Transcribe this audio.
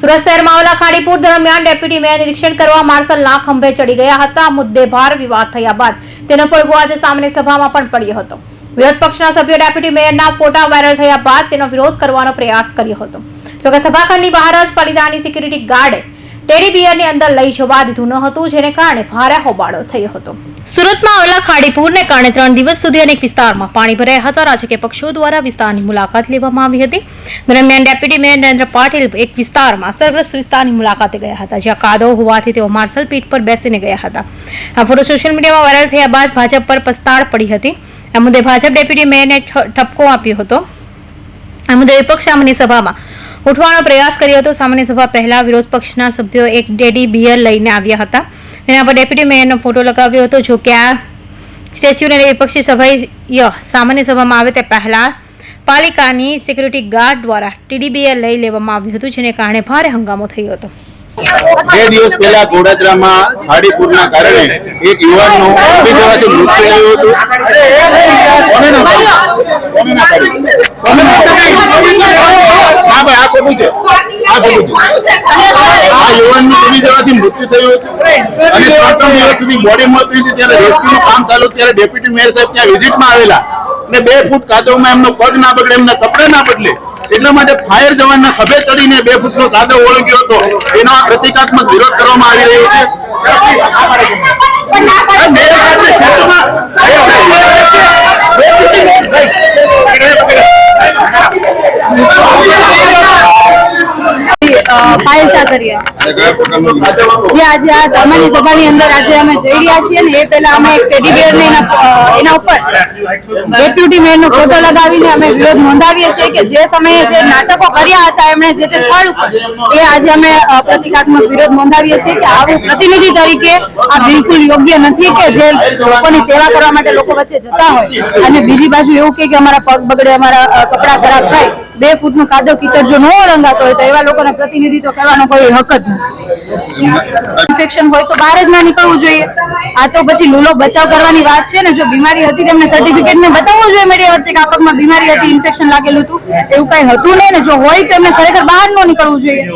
સુરત શહેરમાં આવેલા ખાડીપુર દરમિયાન ડેપ્યુટી મેયર નિરીક્ષણ કરવા માર્શલના ખંભે ચડી ગયા હતા. મુદ્દે ભાર વિવાદ થયા બાદ તેનો પડઘો આજે સામાન્ય સભામાં પણ પડ્યો હતો. વિરોધ પક્ષના સભ્યો ડેપ્યુટી મેયરના ફોટા વાયરલ થયા બાદ તેનો વિરોધ કરવાનો પ્રયાસ કર્યો હતો. જોકે સભાખંડની બહાર જ પાલિતાની સિક્યુરિટી ગાર્ડે ટેડી બિયરની અંદર લઈ જવા દીધું ન હતું, જેને કારણે ભારે હોબાળો થયો હતો. સુરતમાં આવેલા ખાડીપુરને કારણે ત્રણ દિવસ સુધી અનેક વિસ્તારમાં પાણી ભરાયા હતા. રાજકીય પક્ષો દ્વારા વિસ્તારની મુલાકાત લેવામાં આવી હતી. દરમિયાન ડેપ્યુટી મેયર નરેન્દ્ર પાટીલ એક વિસ્તારમાં અસરગ્રસ્ત વિસ્તારની મુલાકાતે ગયા હતા, જ્યાં કાદવ હોવાથી તેઓ માર્શલ પીઠ પર બેસીને ગયા હતા. આ ફોટો સોશિયલ મીડિયામાં વાયરલ થયા બાદ ભાજપ પર પસ્તાળ પડી હતી. આ મુદ્દે ભાજપ ડેપ્યુટી મેયરને ઠપકો આપ્યો હતો. આ મુદ્દે વિપક્ષ સામેની સભામાં ઉઠવાનો પ્રયાસ કર્યો હતો. સામાન્ય સભા પહેલા વિરોધ પક્ષના સભ્યો એક ડેડી બિયર લઈને આવ્યા હતા. તેના પર ડેપ્યુટી મેયરનો ફોટો લગાવ્યો હતો. જો કે આ સ્ટેચ્યુને વિપક્ષી સભ્ય સામાન્ય સભામાં આવે તે પહેલા પાલિકાની સિક્યુરિટી ગાર્ડ દ્વારા ટીડીબીએ લઈ લેવામાં આવ્યું હતું જેને કારણે ભારે હંગામો થયો હતો. બે દિવસ પહેલા ગોડાદરામાં હાડીપુરના કારણે એક યુવાનનું ડૂબી જવાથી મૃત્યુ થયું હતું કોને ના પાડી? કોને ના પાડી? કોને ના પાડી? ના ભાઈ આ ખોટું છે. આ ખોટું છે. અને આવેલા. ને બે ફૂટ કાદવમાં એમનો પગ ના બગડે, એમના કપડા ના બદલે. એટલા માટે ફાયર જવાનના ખભે ચડીને બે ફૂટનો કાદવ ઓળગ્યો હતો. એનો પ્રતિકાત્મક વિરોધ કરવામાં આવી રહ્યો છે. એ ડેપ્યુટી મેયર નો ફોટો લગાવીને અમે વિરોધ નોંધાવીએ છીએ કે જે સમયે જે નાટકો કર્યા હતા એમણે જે તે સ્થળ ઉપર, એ આજે અમે પ્રતિકાત્મક વિરોધ નોંધાવીએ છીએ કે આવું પ્રતિનિધિ તરીકે આ બિલકુલ યોગ્ય નથી કે જે લોકોની સેવા કરવા માટે લોકો વચ્ચે જતા હોય. અને બીજી બાજુ એવું કે અમારા પગ બગડે, અમારા કપડા ખરાબ થાય બે ફૂટનું કાદવ કિચડ જો ન રંગાતો હોય તો એવા લોકોને પ્રતિનિધિત્વ કરવાનો કોઈ હક જ નથી. ઇન્ફેક્શન હોય તો બહાર જ ના નીકળવું જોઈએ. આ તો પછી લૂલો બચાવ કરવાની વાત છે ને, જો બીમારી હતી તેમને સર્ટિફિકેટ ને બતાવવું જોઈએ મીડિયા વચ્ચે કે આ પગમાં બીમારી હતી, ઇન્ફેક્શન લાગેલું હતું, એવું કઈ હતું નહીં ને, જો હોય તો એમને ખરેખર બહાર ન નીકળવું જોઈએ.